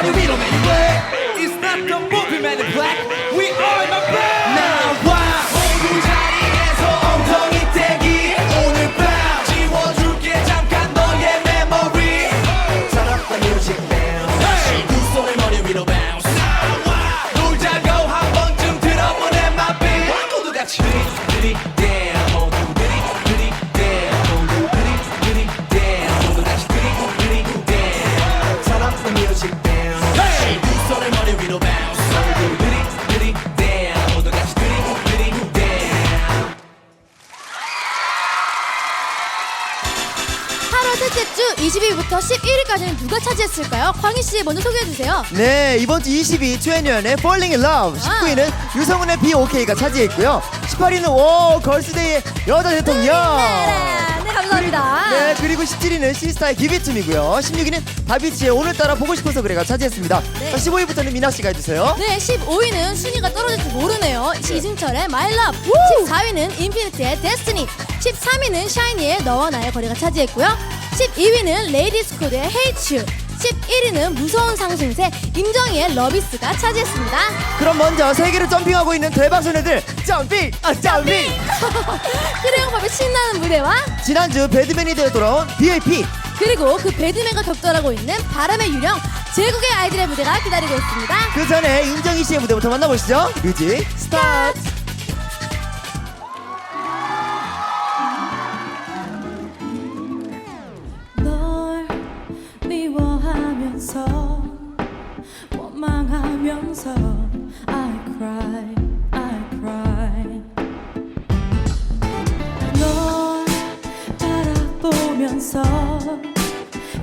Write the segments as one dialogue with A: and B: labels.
A: 머리 위로
B: anyway.
A: It's not the movie man in black We are in my bed
B: 나와
A: 모두 자리에서 엉덩이 떼기 오늘 밤 지워줄게 잠깐 너의
B: up the music, man.
A: 두 손을 머리 위로 bounce 놀자고 한 번쯤 들어보내 my bed 모두 같이 들이대
C: 8월 셋째 주 20일부터 11일까지는 누가 차지했을까요? 광희 씨 먼저 소개해 주세요.
D: 네 이번 주 22위 최애년의 Falling in Love 19위는 유성훈의 B.O.K가 차지했고요 18위는 오 걸스데이의 여자 대통령
C: 네, 네 감사합니다.
D: 네 그리고 17위는 시스타의 기비춤이고요 16위는 다비치의 오늘따라 보고 싶어서 그래가 차지했습니다
C: 네.
D: 자 15위부터는 미나 씨가 해주세요
C: 네, 15위는 순위가 떨어질지 모르네요. 이승철의 My Love. 14위는 인피니트의 Destiny. 13위는 샤이니의 너와 나의 거리가 차지했고요. 12위는 레이디 스코드의 Hate You. 11위는 무서운 상승세 임정희의 러비스가 차지했습니다.
D: 그럼 먼저 세계를 점핑하고 있는 대박 소녀들 점핑 아 점핑
C: 크레용팝의 신나는 무대와
D: 지난주 배드맨이 되어 돌아온 B.A.P
C: 그리고 그 배드맨과 격돌하고 있는 바람의 유령 제국의 아이들의 무대가 기다리고 있습니다.
D: 그 전에 인정희 씨의 무대부터 만나보시죠 뮤직 스타트
E: 원망하면서 I cry I cry. 널 바라보면서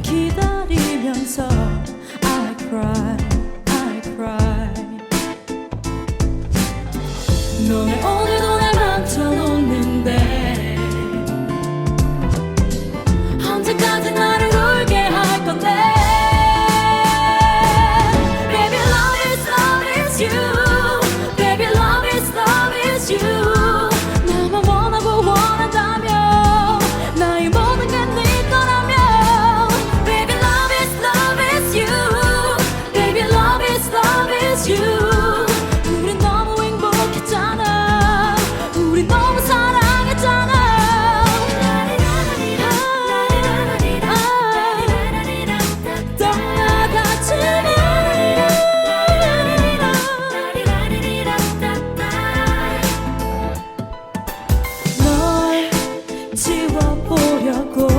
E: 기다 要过。